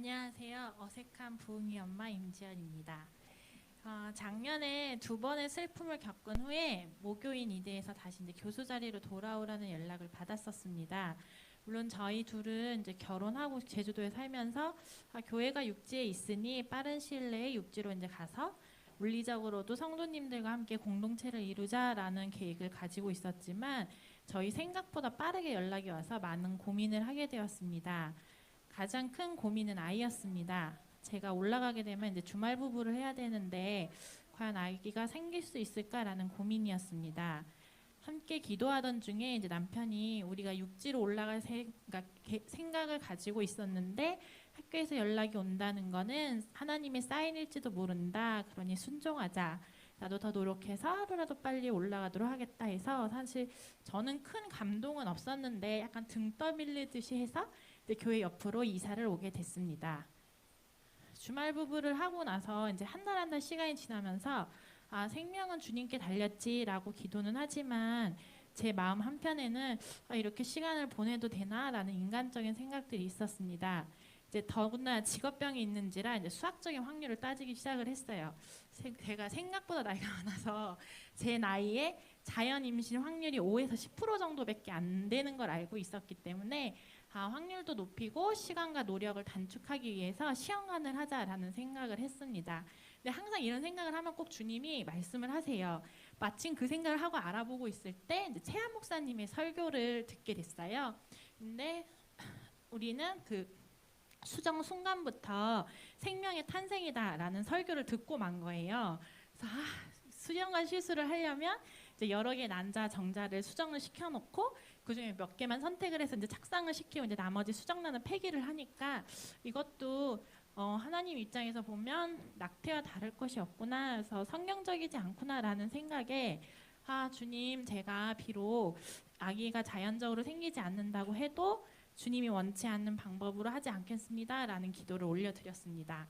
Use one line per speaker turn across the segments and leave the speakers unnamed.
안녕하세요. 어색한 부흥이 엄마 임지연입니다. 어, 작년에 두 번의 슬픔을 겪은 후에 모교인 이대에서 다시 이제 교수 자리로 돌아오라는 연락을 받았었습니다. 물론 저희 둘은 이제 결혼하고 제주도에 살면서 아, 교회가 육지에 있으니 빠른 시일 내에 육지로 이제 가서 물리적으로도 성도님들과 함께 공동체를 이루자라는 계획을 가지고 있었지만 저희 생각보다 빠르게 연락이 와서 많은 고민을 하게 되었습니다. 가장 큰 고민은 아이였습니다. 제가 올라가게 되면 이제 주말 부부를 해야 되는데 과연 아기가 생길 수 있을까라는 고민이었습니다. 함께 기도하던 중에 이제 남편이 우리가 육지로 올라갈 생각, 게- 생각 을 가지고 있었는데 학교에서 연락이 온다는 거는 하나님의 사인일지도 모른다. 그러니 순종하자. 나도 더 노력해서 하루라도 빨리 올라가도록 하겠다 해서 사실 저는 큰 감동은 없었는데 약간 등 떠밀리듯이 해서 교회 옆으로 이사를 오게 됐습니다. 주말 부부를 하고 나서 이제 한달 한 달 시간이 지나면서 아 생명은 주님께 달렸지라고 기도는 하지만 제 마음 한편에는 아, 이렇게 시간을 보내도 되나라는 인간적인 생각들이 있었습니다. 이제 더구나 직업병이 있는지라 이제 수학적인 확률을 따지기 시작을 했어요. 세- 제가 생각보다 나이가 많아서 제 나이에 자연 임신 확률이 5에서 10% 정도밖에 안 되는 걸 알고 있었기 때문에 아, 확률도 높이고 시간과 노력을 단축하기 위해서 시험관을 하자라는 생각을 했습니다. 근데 항상 이런 생각을 하면 꼭 주님이 말씀을 하세요. 마침 그 생각을 하고 알아보고 있을 때 최한 목사님의 설교를 듣게 됐어요. 근데 우리는 그 수정 순간부터 생명의 탄생이다라는 설교를 듣고 만 거예요. 그래서 아, 수정과 실수를 하려면 여러 개의 난자 정자를 수정을 시켜놓고 그 중에 몇 개만 선택을 해서 이제 착상을 시키고 이제 나머지 수정란은 폐기를 하니까 이것도 어, 하나님 입장에서 보면 낙태와 다를 것이 없구나. 그래서 성경적이지 않구나라는 생각에 아 주님 제가 비록 아기가 자연적으로 생기지 않는다고 해도 주님이 원치 않는 방법으로 하지 않겠습니다라는 기도를 올려드렸습니다.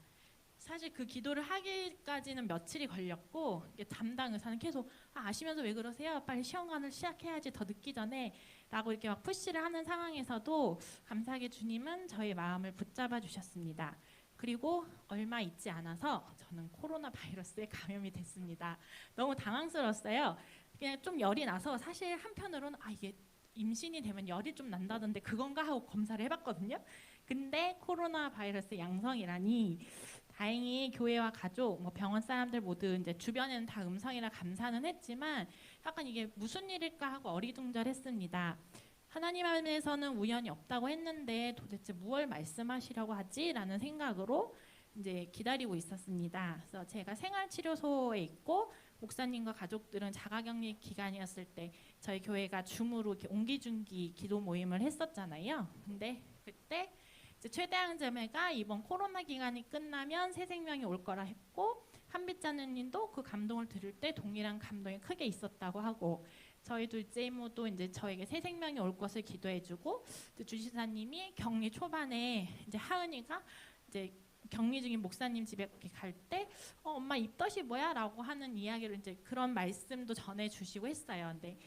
사실 그 기도를 하기까지는 며칠이 걸렸고 담당 의사는 계속 아, 아시면서 왜 그러세요? 빨리 시험관을 시작해야지 더 늦기 전에 라고 이렇게 막 푸시를 하는 상황에서도 감사하게 주님은 저의 마음을 붙잡아 주셨습니다. 그리고 얼마 있지 않아서 저는 코로나 바이러스에 감염이 됐습니다. 너무 당황스러웠어요. 그냥 좀 열이 나서 사실 한편으로는 아 이게 임신이 되면 열이 좀 난다던데 그건가 하고 검사를 해봤거든요. 근데 코로나 바이러스 양성이라니 다행히 교회와 가족, 뭐 병원 사람들 모두 이제 주변에는 다 음성이라 감사는 했지만 약간 이게 무슨 일일까 하고 어리둥절했습니다. 하나님 안에서는 우연이 없다고 했는데 도대체 무엇을 말씀하시려고 하지라는 생각으로 이제 기다리고 있었습니다. 그래서 제가 생활치료소에 있고 목사님과 가족들은 자가격리 기간이었을 때 저희 교회가 줌으로 옹기중기 기도 모임을 했었잖아요. 근데 그때 최대항자매가 이번 코로나 기간이 끝나면 새 생명이 올 거라 했고 한빛자녀님도 그 감동을 들을 때 동일한 감동이 크게 있었다고 하고 저희 둘째 이모도 이제 저에게 새 생명이 올 것을 기도해주고 또 주시사님이 격리 초반에 이제 하은이가 이제 격리 중인 목사님 집에 이렇게 갈때 어, 엄마 입덧이 뭐야라고 하는 이야기를 이제 그런 말씀도 전해주시고 했어요. 근데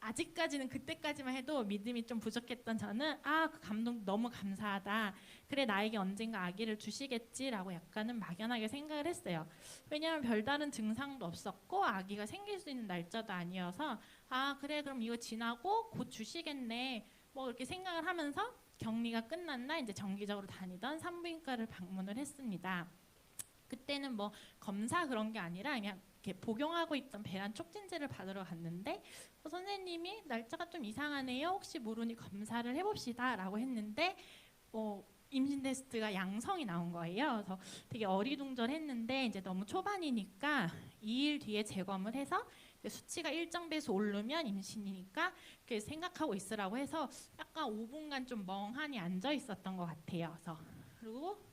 아직까지는 그때까지만 해도 믿음이 좀 부족했던 저는 아 그 감동 너무 감사하다. 그래 나에게 언젠가 아기를 주시겠지라고 약간은 막연하게 생각을 했어요. 왜냐하면 별다른 증상도 없었고 아기가 생길 수 있는 날짜도 아니어서 아 그래 그럼 이거 지나고 곧 주시겠네. 뭐 이렇게 생각을 하면서 격리가 끝난 날 이제 정기적으로 다니던 산부인과를 방문을 했습니다. 그때는 뭐 검사 그런 게 아니라 그냥 이렇게 복용하고 있던 배란 촉진제를 받으러 갔는데 어, 선생님이 날짜가 좀 이상하네요. 혹시 모르니 검사를 해봅시다라고 했는데 어, 임신 테스트가 양성이 나온 거예요. 그래서 되게 어리둥절했는데 이제 너무 초반이니까 2일 뒤에 재검을 해서 수치가 일정 배수 오르면 임신이니까 그렇게 생각하고 있으라고 해서 약간 5분간 좀 멍하니 앉아 있었던 것 같아요. 그래서 그리고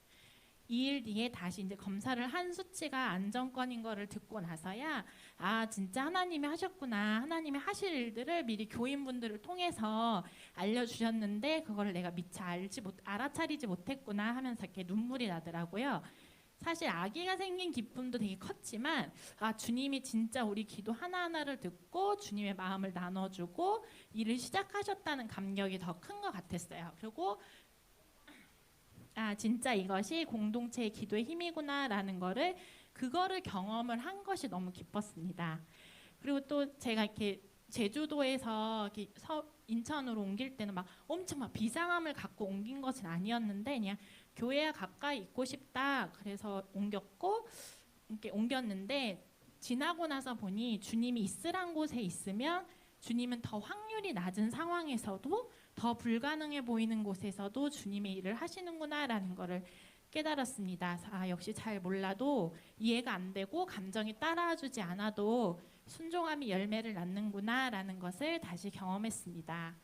2일 뒤에 다시 이제 검사를 한 수치가 안정권인 거를 듣고 나서야 아 진짜 하나님이 하셨구나 하나님이 하실 일들을 미리 교인분들을 통해서 알려주셨는데 그거를 내가 미처 알지 못 알아차리지 못했구나 하면서 이렇게 눈물이 나더라고요. 사실 아기가 생긴 기쁨도 되게 컸지만 아 주님이 진짜 우리 기도 하나하나를 듣고 주님의 마음을 나눠주고 일을 시작하셨다는 감격이 더 큰 것 같았어요. 그리고 아 진짜 이것이 공동체의 기도의 힘이구나라는 거를 그거를 경험을 한 것이 너무 기뻤습니다. 그리고 또 제가 이렇게 제주도에서 이렇게 서, 인천으로 옮길 때는 막 엄청 막 비상함을 갖고 옮긴 것은 아니었는데 그냥 교회에 가까이 있고 싶다 그래서 옮겼고 이렇게 옮겼는데 지나고 나서 보니 주님이 있으란 곳에 있으면 주님은 더 확률이 낮은 상황에서도 더 불가능해 보이는 곳에서도 주님의 일을 하시는구나라는 것을 깨달았습니다. 아 역시 잘 몰라도 이해가 안 되고 감정이 따라주지 않아도 순종함이 열매를 낳는구나라는 것을 다시 경험했습니다.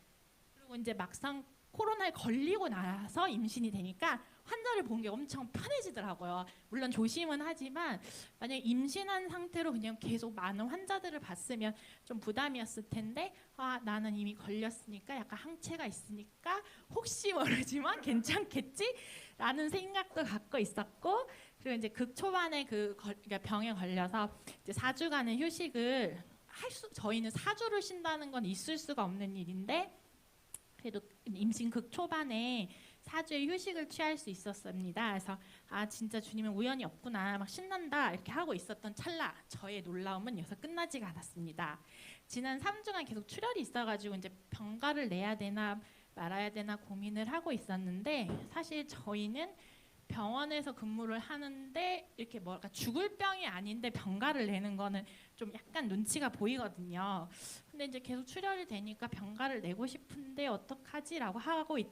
그리고 이제 막상 코로나에 걸리고 나서 임신이 되니까 환자를 본 게 엄청 편해지더라고요. 물론 조심은 하지만 만약 임신한 상태로 그냥 계속 많은 환자들을 봤으면 좀 부담이었을 텐데 아 나는 이미 걸렸으니까 약간 항체가 있으니까 혹시 모르지만 괜찮겠지라는 생각도 갖고 있었고 그리고 이제 극 초반에 그 걸- 그러니까 병에 걸려서 이제 4주간의 휴식을 할 수 저희는 4주를 쉰다는 건 있을 수가 없는 일인데 그래도 임신 극 초반에 4주의 휴식을 취할 수 있었습니다. 그래서 아 진짜 주님은 우연이 없구나 막 신난다 이렇게 하고 있었던 찰나 저의 놀라움은 여기서 끝나지가 않았습니다. 지난 3주간 계속 출혈이 있어가지고 이제 병가를 내야 되나 말아야 되나 고민을 하고 있었는데 사실 저희는 병원에서 근무를 하는데 이렇게 뭐랄까 죽을 병이 아닌데 병가를 내는 거는 좀 약간 눈치가 보이거든요. 근데 이제 계속 출혈이 되니까 병가를 내고 싶은데 어떡하지라고 하고 있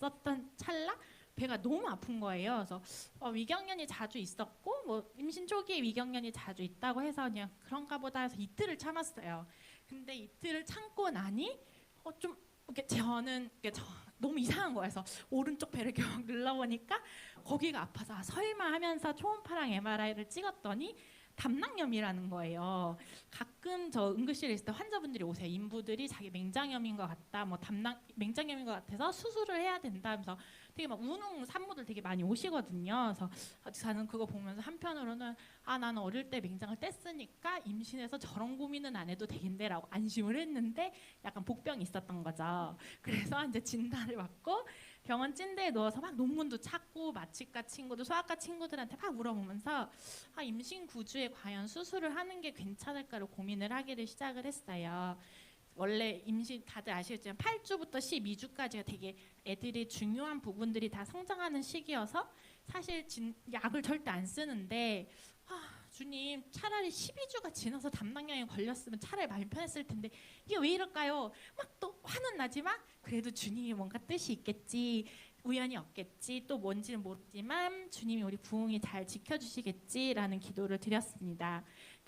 었던 찰나 배가 너무 아픈 거예요. 그래서 어, 위경련이 자주 있었고 뭐 임신 초기에 위경련이 자주 있다고 해서 그냥 그런가 보다 해서 이틀을 참았어요. 근데 이틀을 참고 나니 어, 좀 이렇게 저는 이렇게 저, 너무 이상한 거예요. 그래서 오른쪽 배를 막 눌러보니까 거기가 아파서 아, 설마 하면서 초음파랑 MRI를 찍었더니 담낭염이라는 거예요. 가끔 저 응급실에 있을 때 환자분들이 오세요. 인부들이 자기 맹장염인 것 같다, 뭐 담낭 맹장염인 것 같아서 수술을 해야 된다 하면서 되게 막 우는 산모들 되게 많이 오시거든요. 그래서 저는 그거 보면서 한편으로는 아 나는 어릴 때 맹장을 뗐으니까 임신해서 저런 고민은 안 해도 되겠네라고 안심을 했는데 약간 복병이 있었던 거죠. 그래서 이제 진단을 받고 병원 찐대에 누워서 막 논문도 찾고 마취과 친구들, 소아과 친구들한테 막 물어보면서 아, 임신 구주에 과연 수술을 하는 게 괜찮을까를 고민을 하기를 시작을 했어요. 원래 임신 다들 아시겠지만 8주부터 12주까지가 되게 애들이 중요한 부분들이 다 성장하는 시기여서 사실 진, 약을 절대 안 쓰는데 아, 주님 차라리 12주가 지나서 담낭염에 걸렸으면 차라리 마음이 편했을 텐데 이게 왜 이럴까요? 막 또 화는 나지만 그래도 주님이 뭔가 뜻이 있겠지 우연이 없겠지 또 뭔지는 모르지만 주님이 우리 부흥이 잘 지켜주시겠지라는 기도를 드렸습니다.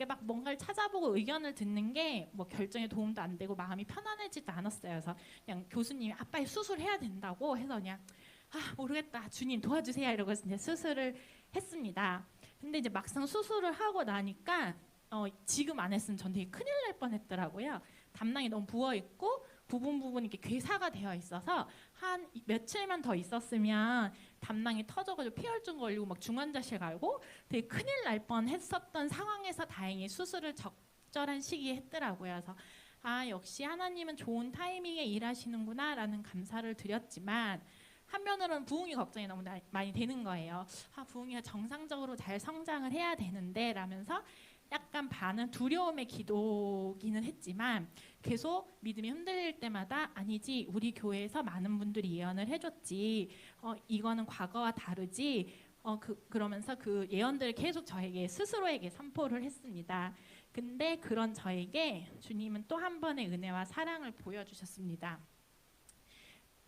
막 뭔가를 찾아보고 의견을 듣는 게 뭐 결정에 도움도 안 되고 마음이 편안해지도 않았어요. 그래서 그냥 교수님이 아빠의 수술해야 된다고 해서 그냥 아 모르겠다 주님 도와주세요 이러고 이제 수술을 했습니다. 근데 이제 막상 수술을 하고 나니까 어, 지금 안 했으면 전 되게 큰일 날 뻔했더라고요. 담낭이 너무 부어 있고 부분 부분 이렇게 괴사가 되어 있어서 한 며칠만 더 있었으면 담낭이 터져가지고 폐혈증 걸리고 막 중환자실 가고 되게 큰일 날 뻔했었던 상황에서 다행히 수술을 적절한 시기에 했더라고요. 그래서 아 역시 하나님은 좋은 타이밍에 일하시는구나라는 감사를 드렸지만 한면으로는 부흥이 걱정이 너무 나- 많이 되는 거예요. 아 부흥이가 정상적으로 잘 성장을 해야 되는데 라면서 약간 반은 두려움의 기도기는 했지만 계속 믿음이 흔들릴 때마다 아니지 우리 교회에서 많은 분들이 예언을 해줬지 어 이거는 과거와 다르지 어 그 그러면서 그 예언들을 계속 저에게 스스로에게 선포를 했습니다. 근데 그런 저에게 주님은 또 한 번의 은혜와 사랑을 보여주셨습니다.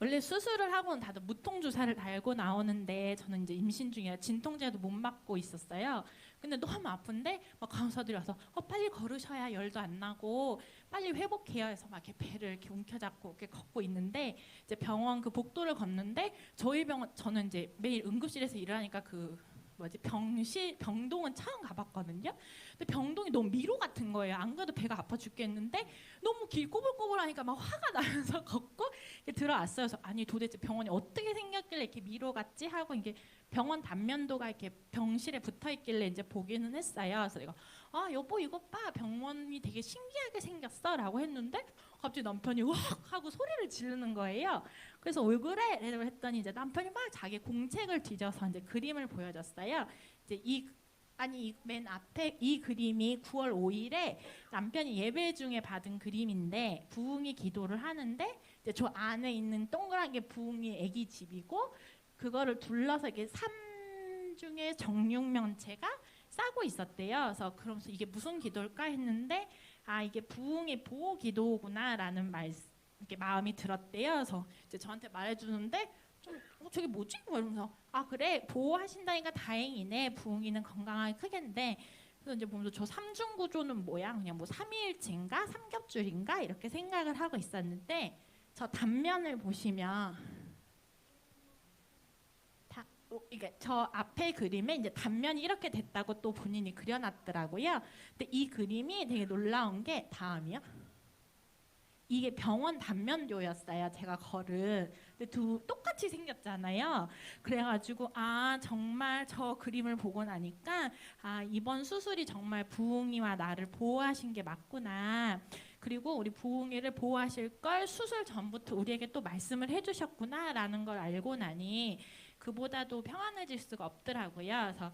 원래 수술을 하고는 다들 무통 주사를 달고 나오는데 저는 이제 임신 중이라 진통제도 못 맞고 있었어요. 근데 너무 아픈데 막 간호사들이 와서 어 빨리 걸으셔야 열도 안 나고 빨리 회복해야 해서 막 이렇게 배를 이렇게 움켜잡고 이렇게 걷고 있는데 이제 병원 그 복도를 걷는데 저희 병원 저는 이제 매일 응급실에서 일을 하니까 그 뭐지 병실 병동은 처음 가봤거든요. 근데 병동이 너무 미로 같은 거예요. 안 가도 배가 아파 죽겠는데 너무 길 꼬불꼬불하니까 막 화가 나면서 걷고 들어왔어요. 그래서 아니 도대체 병원이 어떻게 생겼길래 이렇게 미로 같지 하고 이게 병원 단면도가 이렇게 병실에 붙어 있길래 이제 보기는 했어요. 그래서 내가 아 여보 이것 봐 병원이 되게 신기하게 생겼어라고 했는데 갑자기 남편이 으악 하고 소리를 지르는 거예요. 그래서 왜 그래? 라고 했더니 이제 남편이 막 자기 공책을 뒤져서 이제 그림을 보여줬어요. 이제 이 아니 이 맨 앞에 이 그림이 9월 5일에 남편이 예배 중에 받은 그림인데 부흥이 기도를 하는데 이제 저 안에 있는 동그란 게 부흥이 아기 집이고 그거를 둘러서 이게 삼중의 정육면체가 싸고 있었대요. 그래서 그러면서 이게 무슨 기도일까 했는데 아 이게 부흥의 보호 기도구나라는 말 이렇게 마음이 들었대요. 그래서 이제 저한테 말해주는데 좀 어, 저게 뭐지? 뭐 이러면서 아 그래 보호하신다니까 다행이네. 부흥이는 건강하게 크겠는데 그래서 이제 보면서 저 삼중 구조는 뭐야? 그냥 뭐 삼위일체인가 삼겹줄인가 이렇게 생각을 하고 있었는데 저 단면을 보시면 이게 저 앞에 그림에 이제 단면이 이렇게 됐다고 또 본인이 그려놨더라고요. 근데 이 그림이 되게 놀라운 게 다음이요. 이게 병원 단면도였어요. 제가 걸은. 근데 두 똑같이 생겼잖아요. 그래가지고 아 정말 저 그림을 보고 나니까 아 이번 수술이 정말 부흥이와 나를 보호하신 게 맞구나. 그리고 우리 부흥이를 보호하실 걸 수술 전부터 우리에게 또 말씀을 해주셨구나라는 걸 알고 나니 그보다도 평안해질 수가 없더라고요. 그래서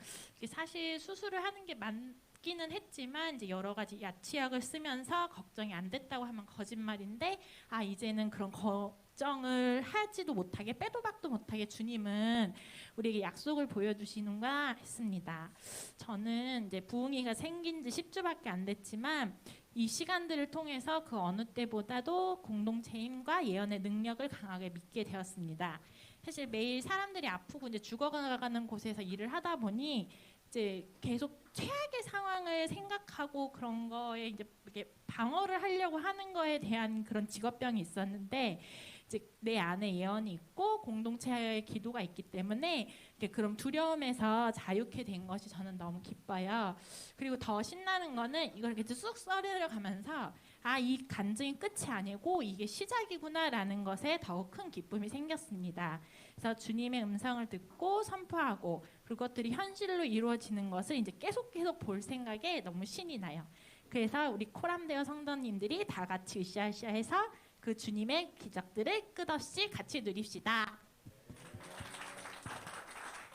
사실 수술을 하는 게 맞기는 했지만 이제 여러 가지 야치약을 쓰면서 걱정이 안 됐다고 하면 거짓말인데 아 이제는 그런 걱정을 하지도 못하게 빼도 박도 못하게 주님은 우리에게 약속을 보여주시는가 했습니다. 저는 이제 부흥이가 생긴 지 10주밖에 안 됐지만 이 시간들을 통해서 그 어느 때보다도 공동체 힘과 예언의 능력을 강하게 믿게 되었습니다. 사실 매일 사람들이 아프고 이제 죽어가는 곳에서 일을 하다 보니 이제 계속 최악의 상황을 생각하고 그런 거에 이제 이렇게 방어를 하려고 하는 거에 대한 그런 직업병이 있었는데 이제 내 안에 예언이 있고 공동체의 기도가 있기 때문에 그런 두려움에서 자유케 된 것이 저는 너무 기뻐요. 그리고 더 신나는 거는 이걸 이렇게 쑥 썰으려 가면서 아 이 간증이 끝이 아니고 이게 시작이구나라는 것에 더욱 큰 기쁨이 생겼습니다. 그래서 주님의 음성을 듣고 선포하고 그것들이 현실로 이루어지는 것을 이제 계속 계속 볼 생각에 너무 신이 나요. 그래서 우리 코람데어 성도님들이 다 같이 으쌰으쌰 해서 그 주님의 기적들을 끝없이 같이 누립시다.